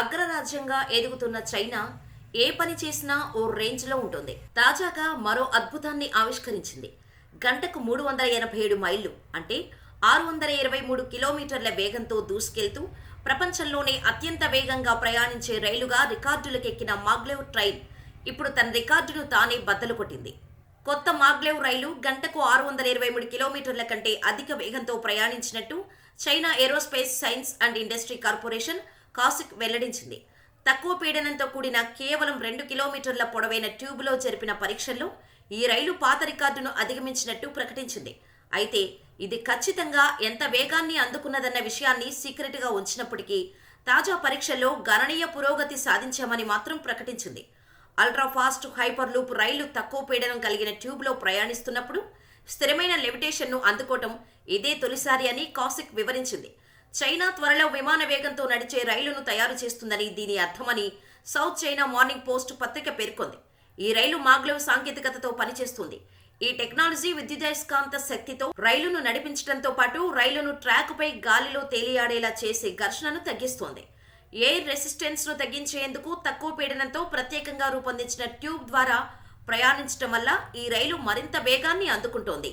అగ్రరాజ్యంగా ఎదుగుతున్న చైనా ఏ పని చేసినా ఓ రేంజ్లో ఉంటుంది. తాజాగా మరో అద్భుతాన్ని ఆవిష్కరించింది. గంటకు మూడు వందల ఎనభై ఏడు మైళ్ళు అంటే ఆరు వందల ఇరవై మూడు కిలోమీటర్ల వేగంతో దూసుకెళ్తూ ప్రపంచంలోనే అత్యంత వేగంగా ప్రయాణించే రైలుగా రికార్డులకెక్కిన మాగ్లేవ్ ట్రైన్ ఇప్పుడు తన రికార్డును తానే బద్దలు కొట్టింది. కొత్త మాగ్లేవ్ రైలు గంటకు ఆరు వందల ఇరవై మూడు కిలోమీటర్ల కంటే అధిక వేగంతో ప్రయాణించినట్టు China aerospace science and industry corporation కాసిక్ వెల్లడించింది. తక్కువ పీడనంతో కూడిన కేవలం రెండు కిలోమీటర్ల పొడవైన ట్యూబ్లో జరిపిన పరీక్షల్లో ఈ రైలు పాత రికార్డును అధిగమించినట్టు ప్రకటించింది. అయితే ఇది ఖచ్చితంగా ఎంత వేగాన్ని అందుకున్నదన్న విషయాన్ని సీక్రెట్గా ఉంచినప్పటికీ తాజా పరీక్షల్లో గణనీయ పురోగతి సాధించామని మాత్రం ప్రకటించింది. అల్ట్రాఫాస్ట్ హైపర్ లూప్ రైలు తక్కువ పీడనం కలిగిన ట్యూబ్లో ప్రయాణిస్తున్నప్పుడు స్థిరమైన లెవిటేషన్ను అందుకోవటం ఇదే తొలిసారి అని కాసిక్ వివరించింది. చైనా త్వరలో విమాన వేగంతో నడిచే రైలును తయారు చేస్తుందని దీని అర్థమని సౌత్ చైనా మార్నింగ్ పోస్ట్ పత్రిక పేర్కొంది. ఈ రైలు మాగ్లవ్ సాంకేతికతతో పనిచేస్తుంది. ఈ టెక్నాలజీ విద్యుదయస్కాంత శక్తితో రైలును నడిపించడంతో పాటు రైలును ట్రాక్పై గాలిలో తేలియాడేలా చేసే ఘర్షణను తగ్గిస్తోంది. ఎయిర్ రెసిస్టెన్స్ను తగ్గించేందుకు తక్కువ పీడనంతో ప్రత్యేకంగా రూపొందించిన ట్యూబ్ ద్వారా ప్రయాణించడం వల్ల ఈ రైలు మరింత వేగాన్ని అందుకుంటోంది.